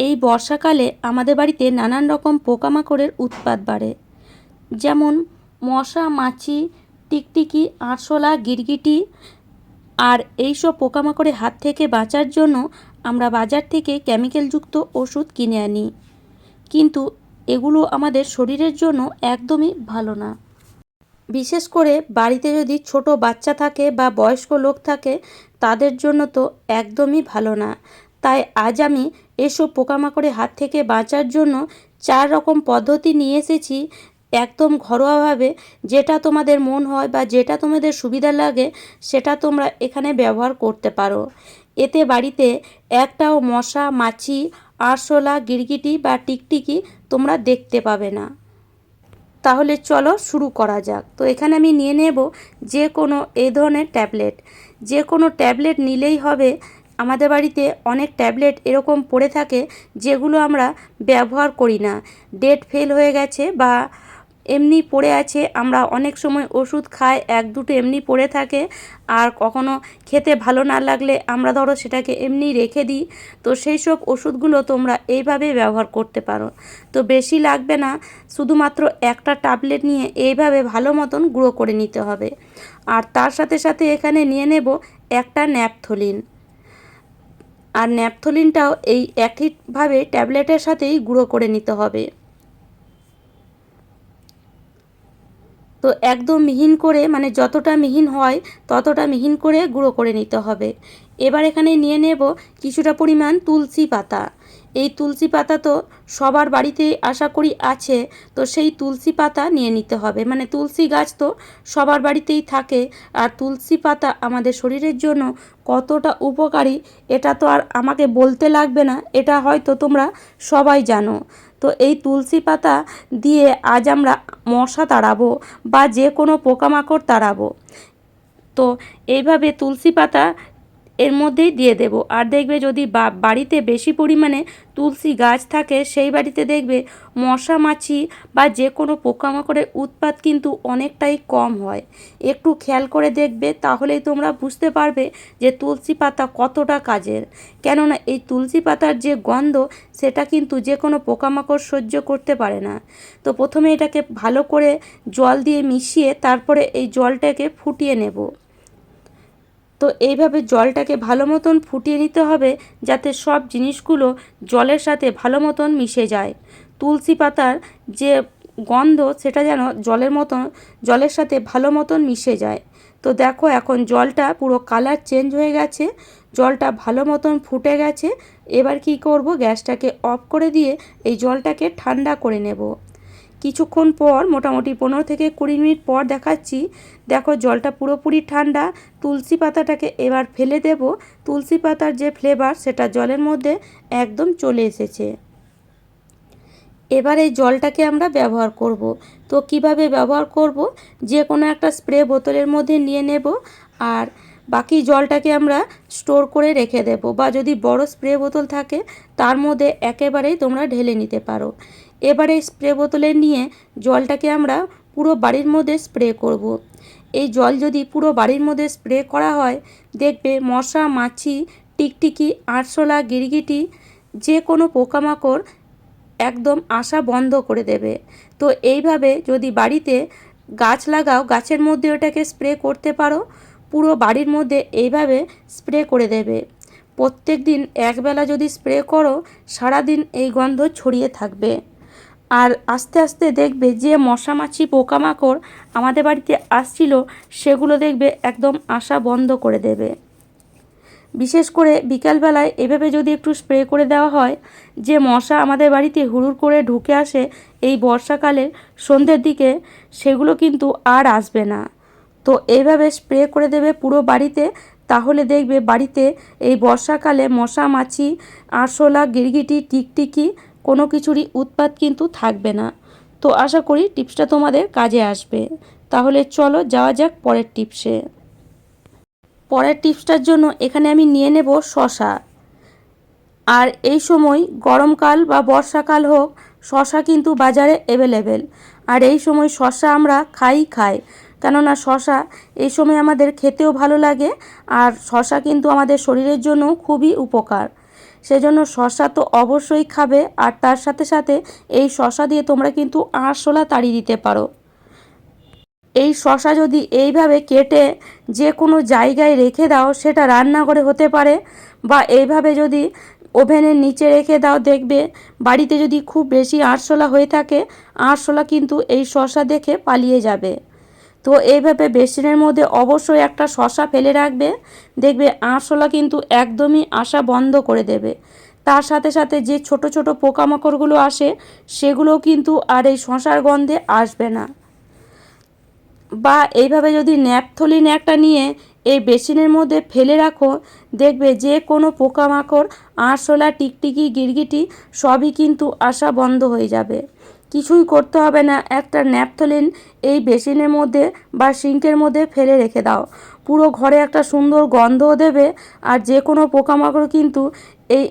এই বর্ষাকালে আমাদের বাড়িতে নানান রকম পোকামাকড়ের উৎপাত বাড়ে। যেমন মশা, মাছি, টিকটিকি, আরশোলা, গিরগিটি আর এইসব পোকামাকড়ের হাত থেকে বাঁচার জন্য আমরা বাজার থেকে কেমিক্যালযুক্ত ওষুধ কিনে আনি। কিন্তু এগুলো আমাদের শরীরের জন্য একদমই ভালো না। বিশেষ করে বাড়িতে যদি ছোট বাচ্চা থাকে বা বয়স্ক লোক থাকে, তাদের জন্য তো একদমই ভালো না। তাই আজ আমি এসব পোকামাকড়ের হাত থেকে বাঁচার জন্য চার রকম পদ্ধতি নিয়ে এসেছি। একদম ঘরোয়াভাবে যেটা তোমাদের মন হয় বা যেটা তোমাদের সুবিধা লাগে সেটা তোমরা এখানে ব্যবহার করতে পারো। এতে বাড়িতে একটাও মশা, মাছি, আরশোলা, গিরগিটি বা টিকটিকি তোমরা দেখতে পাবে না। তাহলে চলো শুরু করা যাক। তো এখানে আমি নিয়ে নেব যে কোনো এই ধরনের ট্যাবলেট। যে কোনো ট্যাবলেট নিলেই হবে আমাদের বাড়িতে অনেক ট্যাবলেট এরকম পড়ে থাকে যেগুলো আমরা ব্যবহার করি না। ডেট ফেল হয়ে গেছে বা এমনি পড়ে আছে, আমরা অনেক সময় ওষুধ খাই, এক দুটো এমনি পড়ে থাকে। আর কখনো খেতে ভালো না লাগলে আমরা ধরো সেটাকে এমনি রেখে দিই। তো সেই সব ওষুধগুলো তোমরা এইভাবে ব্যবহার করতে পারো। তো বেশি লাগবে না, শুধুমাত্র একটা ট্যাবলেট নিয়ে এইভাবে ভালো মতন গুঁড়ো করে নিতে হবে। আর তার সাথে সাথে এখানে নিয়ে নেব একটা ন্যাপথলিন। আর ন্যাপথলিনটাও এই একইভাবে ট্যাবলেটের সাথেই গুঁড়ো করে নিতে হবে। তো একদম মিহিন করে মানে যতটা মিহিন হয়, ততটা মিহিন করে গুঁড়ো করে নিতে হবে। এবার এখানে নিয়ে নেব কিছুটা পরিমাণ তুলসী পাতা। এই তুলসী পাতা তো সবার বাড়িতে আশা করি আছে, তো সেই তুলসী পাতা নিয়ে নিতে হবে। মানে তুলসী গাছ তো সবার বাড়িতেই থাকে, আর তুলসী পাতা আমাদের শরীরের জন্য কতটা উপকারী এটা তো আর আমাকে বলতে লাগবে না, এটা হয়তো তোমরা সবাই জানো। তো এই তুলসী পাতা দিয়ে আজ আমরা মশা তাড়াবো বা যে কোনো পোকামাকড় তাড়াবো। তো এইভাবে তুলসী পাতা মধ্যেই দিয়ে দেব। আর দেখবে যদি বাড়িতে বেশি পরিমাণে তুলসী গাছ থাকে, সেই বাড়িতে দেখবে মশা মাছি বা যে কোনো পোকামাকড়ের উৎপাত কিন্তু অনেকটাই কম হয়। একটু খেয়াল করে দেখবে, তাহলেই তোমরা বুঝতে পারবে যে তুলসী পাতা কতটা কাজের। কেননা এই তুলসী পাতার যে গন্ধ, সেটা কিন্তু যে কোনো পোকামাকড় সহ্য করতে পারে না। তো প্রথমে এটাকে ভালো করে জল দিয়ে মিশিয়ে তারপরে এই জলটাকে ফুটিয়ে নেব। তো এইভাবে জলটাকে ভালো মতন ফুটিয়ে নিতে হবে যাতে সব জিনিসগুলো জলের সাথে ভালো মতন মিশে যায়। তুলসী পাতার যে গন্ধ, সেটা যেন জলের মতন, জলের সাথে ভালো মতন মিশে যায়। তো দেখো এখন জলটা পুরো কালার চেঞ্জ হয়ে গেছে, জলটা ভালো মতন ফুটে গেছে। এবার কি করব, গ্যাসটাকে অফ করে দিয়ে এই জলটাকে ঠান্ডা করে নেব। কিছুক্ষণ পর, মোটামুটি পনেরো থেকে কুড়ি মিনিট পর দেখাচ্ছি, দেখো জলটা পুরোপুরি ঠান্ডা, তুলসী পাতাটাকে এবার ফেলে দেব। তুলসী পাতার যে ফ্লেভার সেটা জলের মধ্যে একদম চলে এসেছে। এবার এই জলটাকে আমরা ব্যবহার করব। তো কীভাবে ব্যবহার করব? যে কোনো একটা স্প্রে বোতলের মধ্যে নিয়ে নেব আর বাকি জলটাকে আমরা স্টোর করে রেখে দেব। বা যদি বড় স্প্রে বোতল থাকে, তার মধ্যে একেবারেই তোমরা ঢেলে নিতে পারো। এবারে স্প্রে বোতলে নিয়ে জলটাকে আমরা পুরো বাড়ির মধ্যে স্প্রে করব। এই জল যদি পুরো বাড়ির মধ্যে স্প্রে করা হয়, দেখবে মশা, মাছি, টিকটিকি, আরশোলা, গিরগিটি, যে কোনো পোকামাকড় একদম আসা বন্ধ করে দেবে। তো এইভাবে যদি বাড়িতে গাছ লাগাও, গাছের মধ্যে ওটাকে স্প্রে করতে পারো, পুরো বাড়ির মধ্যে এইভাবে স্প্রে করে দেবে। প্রত্যেক দিন একবেলা যদি স্প্রে করো, সারাদিন এই গন্ধ ছড়িয়ে থাকবে। আর আস্তে আস্তে দেখবে যে মশা মাছি পোকামাকড় আমাদের বাড়িতে আসছিল, সেগুলো দেখবে একদম আসা বন্ধ করে দেবে। বিশেষ করে বিকালবেলায় এভাবে যদি একটু স্প্রে করে দেওয়া হয়, যে মশা আমাদের বাড়িতে হুড়ুর করে ঢুকে আসে এই বর্ষাকালে সন্ধ্যের দিকে, সেগুলো কিন্তু আর আসবে না। তো এইভাবে স্প্রে করে দেবে পুরো বাড়িতে, তাহলে দেখবে বাড়িতে এই বর্ষাকালে মশা মাছি আরশোলা, গিরগিটি, টিকটিকি কোনো কিছুরই উৎপাত কিন্তু থাকবে না। তো আশা করি টিপসটা তোমাদের কাজে আসবে। তাহলে চলো যাওয়া যাক পরের টিপসে। পরের টিপসটার জন্য এখানে আমি নিয়ে নেব শশা। আর এই সময় গরমকাল বা বর্ষাকাল হোক, শশা কিন্তু বাজারে অ্যাভেলেবেল আর এই সময় শশা আমরা খাই খাই। কেননা শশা এই সময় আমাদের খেতেও ভালো লাগে, আর শশা কিন্তু আমাদের শরীরের জন্য খুবই উপকার। সেজন্য শশা তো অবশ্যই খাবে আর তার সাথে সাথে এই শশা দিয়ে তোমরা কিন্তু আরশোলা তাড়িয়ে দিতে পারো। এই শশা যদি এইভাবে কেটে যে কোনো জায়গায় রেখে দাও, সেটা রান্নাঘরে হতে পারে বা এইভাবে যদি ওভেনের নিচে রেখে দাও, দেখবে বাড়িতে যদি খুব বেশি আরশোলা হয়ে থাকে, আরশোলা কিন্তু এই শশা দেখে পালিয়ে যাবে। তো এইভাবে বেসিনের মধ্যে অবশ্যই একটা শশা ফেলে রাখবে। দেখবে আরশোলা কিন্তু একদমই আসা বন্ধ করে দেবে। তার সাথে সাথে যে ছোট ছোট পোকামাকড়গুলো আসে সেগুলো কিন্তু আর এই শশার গন্ধে আসবে না। বা এইভাবে যদি ন্যাপথলিন একটা নিয়ে এই বেসিনের মধ্যে ফেলে রাখো, দেখবে যে কোনো পোকামাকড়, আরশোলা, টিকটিকি, গিরগিটি সবই কিন্তু আসা বন্ধ হয়ে যাবে। কিছুই করতে হবে না। একটা ন্যাপথলিন এই বেসিনের মধ্যে বা সিঙ্কের মধ্যে ফেলে রেখে দাও। পুরো ঘরে একটা সুন্দর গন্ধও দেবে আর যে কোনো পোকামাকড় কিন্তু এই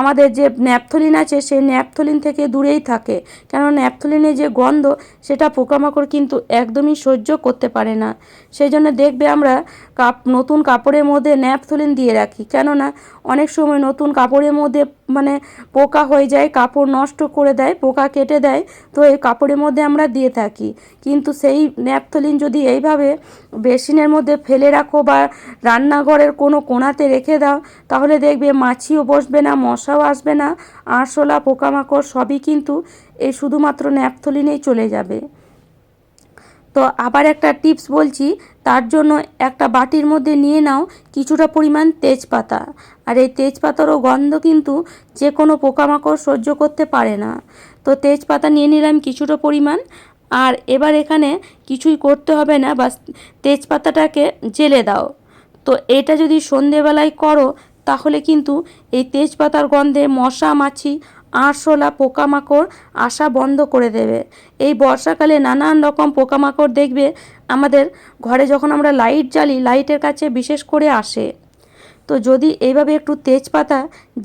আমাদের যে ন্যাপথলিন আছে, সেই ন্যাপথলিন থেকে দূরেই থাকে। কেন ন্যাপথলিনের যে গন্ধ, সেটা পোকামাকড় কিন্তু একদমই সহ্য করতে পারে না। সেই জন্য দেখবে আমরা কাপ, নতুন কাপড়ের মধ্যে ন্যাপথলিন দিয়ে রাখি। কেননা অনেক সময় নতুন কাপড়ের মধ্যে মানে পোকা হয়ে যায়, কাপড় নষ্ট করে দেয়, পোকা কেটে দেয়, তো এই কাপড়ের মধ্যে আমরা দিয়ে থাকি। কিন্তু সেই ন্যাপথলিন যদি এইভাবে বেসিনের মধ্যে ফেলে রাখো বা রান্নাঘরের কোনো কোণাতে রেখে দাও, তাহলে দেখবে মাছিও বসবে না, মশাও আসবে না আরশোলা পোকামাকড় সবই কিন্তু এই শুধুমাত্র ন্যাপথলিনেই চলে যাবে। তো আবার একটা টিপস বলছি, তার জন্য একটা বাটির মধ্যে নিয়ে নাও কিছুটা পরিমাণ তেজপাতা। আর এই তেজপাতারও গন্ধ কিন্তু যে কোনো পোকামাকড় সহ্য করতে পারে না। তো তেজপাতা নিয়ে নিলাম কিছুটা পরিমাণ, আর এবার এখানে কিছুই করতে হবে না, বাস তেজপাতাটাকে জেলে দাও। তো এটা যদি সন্ধেবেলায় করো তাহলে কিন্তু এই তেজপাতার গন্ধে মশা, মাছি, আরশোলা, পোকামাকড় আসা বন্ধ করে দেবে। এই বর্ষাকালে নানান রকম পোকামাকড় দেখবে আমাদের ঘরে যখন আমরা লাইট জ্বালি, লাইটের কাছে বিশেষ করে আসে। তো যদি এইভাবে একটু তেজপাতা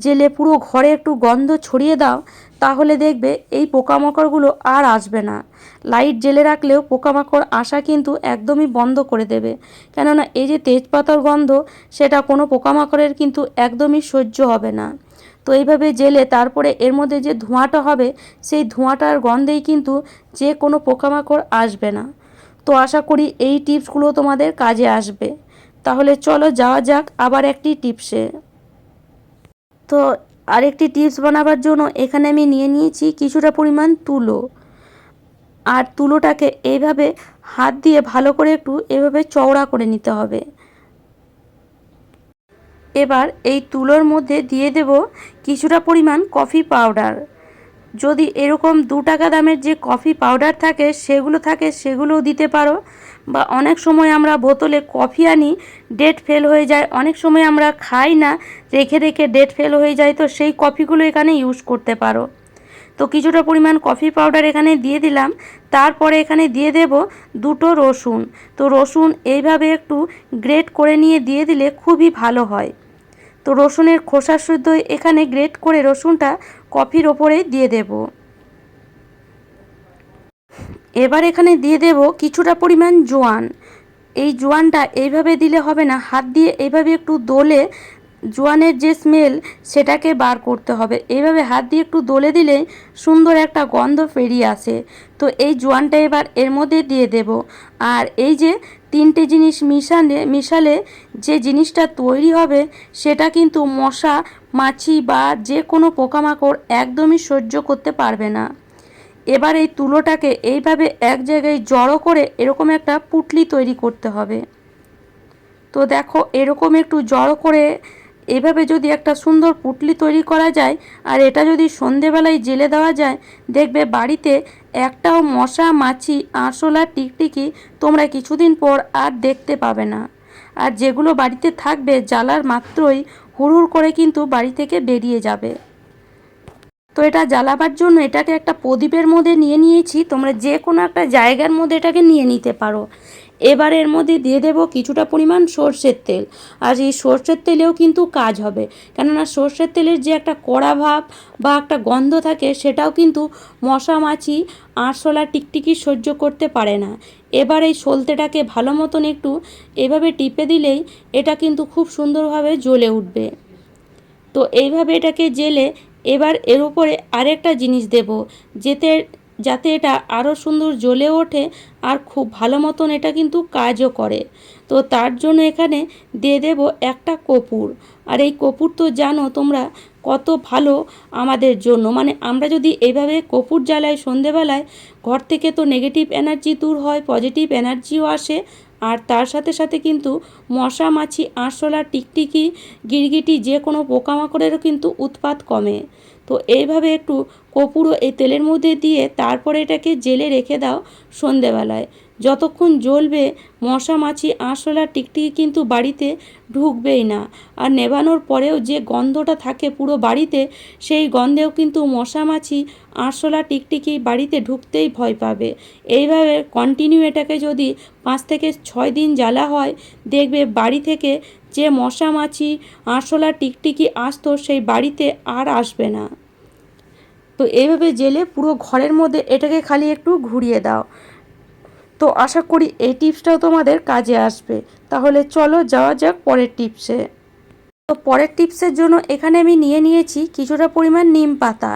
জেলে পুরো ঘরে একটু গন্ধ ছড়িয়ে দাও, তাহলে দেখবে এই পোকামাকড়গুলো আর আসবে না। লাইট জেলে রাখলেও পোকামাকড় আসা কিন্তু একদমই বন্ধ করে দেবে। কেননা এই যে তেজপাতার গন্ধ, সেটা কোনো পোকামাকড়ের কিন্তু একদমই সহ্য হবে না। তো এইভাবে জেলে তারপরে এর মধ্যে যে ধোঁয়াটা হবে, সেই ধোঁয়াটার গন্ধেই কিন্তু যে কোনো পোকামাকড় আসবে না। তো আশা করি এই টিপসগুলো তোমাদের কাজে আসবে। তাহলে চলো যাওয়া যাক, আবার একটি টিপসে। তো আরেকটি টিপস বানাবার জন্য এখানে আমি নিয়ে নিয়েছি কিছুটা পরিমাণ তুলো। আর তুলোটাকে এইভাবে হাত দিয়ে ভালো করে একটু এভাবে চওড়া করে নিতে হবে। এবার এই তুলোর মধ্যে দিয়ে দেব কিছুটা পরিমাণ কফি পাউডার। যদি এরকম দু টাকা দামের যে কফি পাউডার থাকে, সেগুলো থাকে, সেগুলোও দিতে পারো। বা অনেক সময় আমরা বোতলে কফি আনি, ডেট ফেল হয়ে যায়। অনেক সময় আমরা খাই না, রেখে রেখে ডেট ফেল হয়ে যায়, তো সেই কফিগুলো এখানে ইউজ করতে পারো। তো কিছুটা পরিমাণ কফি পাউডার এখানে দিয়ে দিলাম। তারপরে এখানে দিয়ে দেব দুটো রসুন। তো রসুন এইভাবে একটু গ্রেট করে নিয়ে দিয়ে দিলে খুবই ভালো হয়। তো রসুনের খোসা শুদ্ধ এখানে গ্রেট করে রসুনটা কফির ওপরে দিয়ে দেব। এবার এখানে দিয়ে দেব কিছুটা পরিমাণ জোয়ান। এই জোয়ানটা এইভাবে দিলে হবে না, হাত দিয়ে এইভাবে একটু দোলে জোয়ানের যে স্মেল সেটাকে বার করতে হবে। এইভাবে হাত দিয়ে একটু দোলে দিলে সুন্দর একটা গন্ধ বেরিয়ে আসে। তো এই জোয়ানটা এবার এর মধ্যে দিয়ে দেব। আর এই যে তিনটে জিনিস মিশালে মিশালে যে জিনিসটা তৈরি হবে, সেটা কিন্তু মশা, মাছি বা যে কোনো পোকামাকড় একদমই সহ্য করতে পারবে না। এবার এই তুলোটাকে এইভাবে এক জায়গায় জড়ো করে এরকম একটা পুটলি তৈরি করতে হবে। তো দেখো, এরকম একটু জড়ো করে এভাবে যদি একটা সুন্দর পুটলি তৈরি করা যায়, আর এটা যদি সন্ধেবেলায় জেলে দেওয়া যায়, দেখবে বাড়িতে একটাও মশা, মাছি আরশোলা টিকটিকি তোমরা কিছুদিন পর আর দেখতে পাবে না। আর যেগুলো বাড়িতে থাকবে জ্বালার মাত্রই হুড় করে কিন্তু বাড়ি থেকে বেরিয়ে যাবে। তো এটা জ্বালাবার জন্য এটাকে একটা প্রদীপের মধ্যে নিয়ে নিয়েছি। তোমরা যে কোনো একটা জায়গার মধ্যে এটাকে নিয়ে নিতে পারো। এবার এর মধ্যে দিয়ে দেবো কিছুটা পরিমাণ সর্ষের তেল। আর এই সর্ষের তেলেও কিন্তু কাজ হবে। কেননা সর্ষের তেলের যে একটা কড়া ভাব বা একটা গন্ধ থাকে, সেটাও কিন্তু মশা, মাছি, আরশোলা, টিকটিকি সহ্য করতে পারে না। এবার এই সলতেটাকে ভালো মতন একটু এভাবে টিপে দিলেই এটা কিন্তু খুব সুন্দরভাবে জ্বলে উঠবে। তো এইভাবে এটাকে জেলে এবার এর উপরে আরেকটা জিনিস দেব, যেতে যাতে এটা আরও সুন্দর জ্বলে ওঠে আর খুব ভালো মতন এটা কিন্তু কাজও করে। তো তার জন্য এখানে দিয়ে দেব একটা কপুর। আর এই কপুর তো জানো তোমরা কত ভালো আমাদের জন্য। মানে আমরা যদি এইভাবে কপুর জ্বালাই সন্ধেবেলায়, ঘর থেকে তো নেগেটিভ এনার্জি দূর হয় পজিটিভ এনার্জিও আসে। আর তার সাথে সাথে কিন্তু মশা, মাছি আরশোলা টিকটিকি, গিরগিটি যে কোনো পোকামাকড়েরও কিন্তু উৎপাত কমে। তো এইভাবে একটু কপুরও এই তেলের মধ্যে দিয়ে তারপরে এটাকে জেলে রেখে দাও সন্ধেবেলায়। যতক্ষণ জ্বলবে, মশা, মাছি আরশোলা টিকটিকি কিন্তু বাড়িতে ঢুকবেই না। আর নেভানোর পরেও যে গন্ধটা থাকে পুরো বাড়িতে, সেই গন্ধেও কিন্তু মশা, মাছি আরশোলা টিকটিকি বাড়িতে ঢুকতেই ভয় পাবে। এইভাবে কন্টিনিউ এটাকে যদি পাঁচ থেকে ছয় দিন জ্বালা হয়, দেখবে বাড়ি থেকে যে মশা মাছি আরশোলা টিকটিকি আসতো সেই বাড়িতে আর আসবে না। তো এইভাবে জেলে পুরো ঘরের মধ্যে এটাকে খালি একটু ঘুরিয়ে দাও। তো আশা করি এই টিপসটাও তোমাদের কাজে আসবে। তাহলে চলো যাওয়া যাক পরের টিপসে। তো পরের টিপসের জন্য এখানে আমি নিয়ে নিয়েছি কিছুটা পরিমাণ নিম পাতা।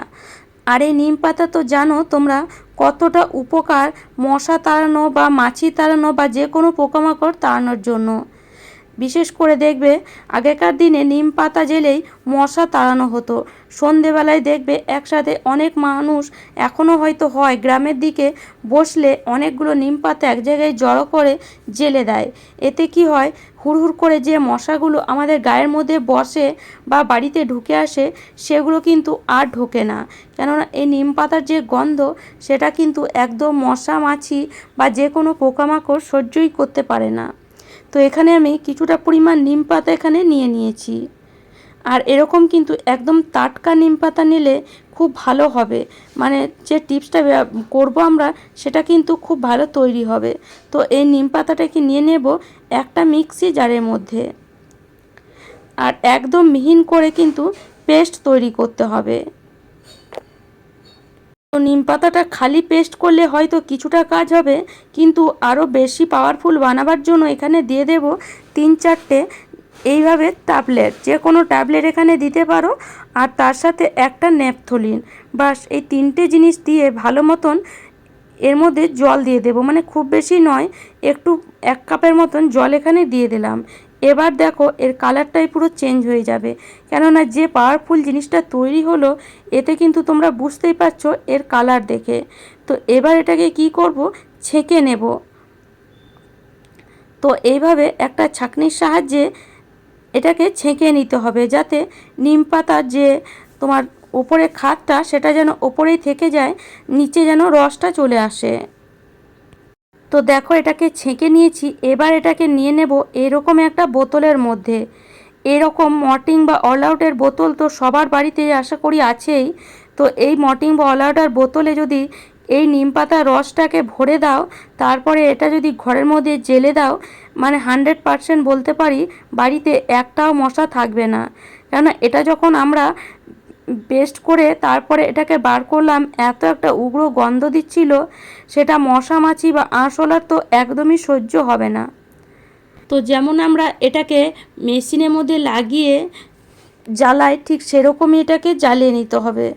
আর এই নিম পাতা তো জানো তোমরা কতটা উপকার মশা তাড়ানো বা মাছি তাড়ানো বা যে কোনো পোকামাকড় তাড়ানোর জন্য। বিশেষ করে দেখবে আগেকার দিনে নিম পাতা জেলেই মশা তাড়ানো হতো। সন্ধেবেলায় দেখবে একসাথে অনেক মানুষ এখনও হয়তো হয়, গ্রামের দিকে বসলে অনেকগুলো নিম পাতা এক জায়গায় জড়ো করে জেলে দেয়। এতে কি হয়, হুড়হুড় করে যে মশাগুলো আমাদের গায়ের মধ্যে বসে বা বাড়িতে ঢুকে আসে, সেগুলো কিন্তু আর ঢোকে না। কেননা এই নিম পাতার যে গন্ধ, সেটা কিন্তু একদম মশা, মাছি বা যে কোনো পোকামাকড় সহ্যই করতে পারে না। তো এখানে আমি কিছুটা পরিমাণ নিম পাতা এখানে নিয়ে নিয়েছি। আর এরকম কিন্তু একদম টাটকা নিম পাতা নিলে খুব ভালো হবে। মানে যে টিপসটা করব আমরা, সেটা কিন্তু খুব ভালো তৈরি হবে। তো এই নিম পাতাটাকে নিয়ে নেব একটা মিক্সি জারের মধ্যে। আর একদম মিহিন করে কিন্তু পেস্ট তৈরি করতে হবে। তো নিম পাতাটা খালি পেস্ট করলে হয়তো কিছুটা কাজ হবে, কিন্তু আরও বেশি পাওয়ারফুল বানাবার জন্য এখানে দিয়ে দেব তিন চারটে এইভাবে ট্যাবলেট যে কোনো ট্যাবলেট এখানে দিতে পারো। আর তার সাথে একটা ন্যাপথলিন বাস এই তিনটে জিনিস দিয়ে ভালো মতন এর মধ্যে জল দিয়ে দেবো। মানে খুব বেশি নয়, একটু এক কাপের মতন জল এখানে দিয়ে দিলাম। এবার দেখো এর কালারটাই পুরো চেঞ্জ হয়ে যাবে। কেননা যে পাওয়ারফুল জিনিসটা তৈরি হলো, এতে কিন্তু তোমরা বুঝতেই পারছ এর কালার দেখে। তো এবার এটাকে কি করব? ছেঁকে নেব। তো এইভাবে একটা ছাকনির সাহায্যে এটাকে ছেঁকে নিতে হবে যাতে নিম পাতার যে তোমার ওপরে খাতটা সেটা যেন ওপরেই থেকে যায়, নিচে যেন রসটা চলে আসে। তো দেখো এটাকে ছেঁকে নিয়েছি, এবার এটাকে নিয়ে নেব এরকম একটা বোতলের মধ্যে। এরকম মর্টিং বা অল আউটের বোতল তো সবার বাড়িতে আশা করি আছেই। তো এই মর্টিং বা অল আউটার বোতলে যদি এই নিম পাতা রসটাকে ভরে দাও, তারপরে এটা যদি ঘরের মধ্যে জেলে দাও মানে হান্ড্রেড পারসেন্ট বলতে পারি বাড়িতে একটাও মশা থাকবে না। কেননা এটা যখন আমরা পেস্ট করে তারপরে এটাকে বার করলাম, এত একটা উগ্র গন্ধ দিচ্ছিল, সেটা মশা মাছি বা আঁশলার তো একদমই সহ্য হবে না। তো যেমন আমরা এটাকে মেশিনের মধ্যে লাগিয়ে জ্বালাই, ঠিক সেরকমই এটাকে জ্বালিয়ে নিতে হবে।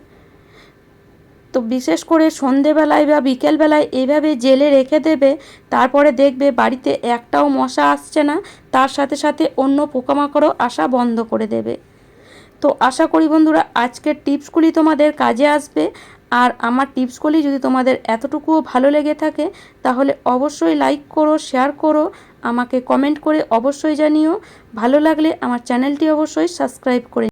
তো বিশেষ করে সন্ধেবেলায় বা বিকেলবেলায় এইভাবে জেলে রেখে দেবে, তারপরে দেখবে বাড়িতে একটাও মশা আসছে না, তার সাথে সাথে অন্য পোকামাকড়ও আসা বন্ধ করে দেবে। তো আশা করি বন্ধুরা, আজকের টিপসগুলি তোমাদের কাজে আসবে। আর আমার টিপসগুলি যদি তোমাদের এতটুকুও ভালো লেগে থাকে, তাহলে অবশ্যই লাইক করো, শেয়ার করো, আমাকে কমেন্ট করে অবশ্যই জানিও। ভালো লাগলে আমার চ্যানেলটি অবশ্যই সাবস্ক্রাইব করে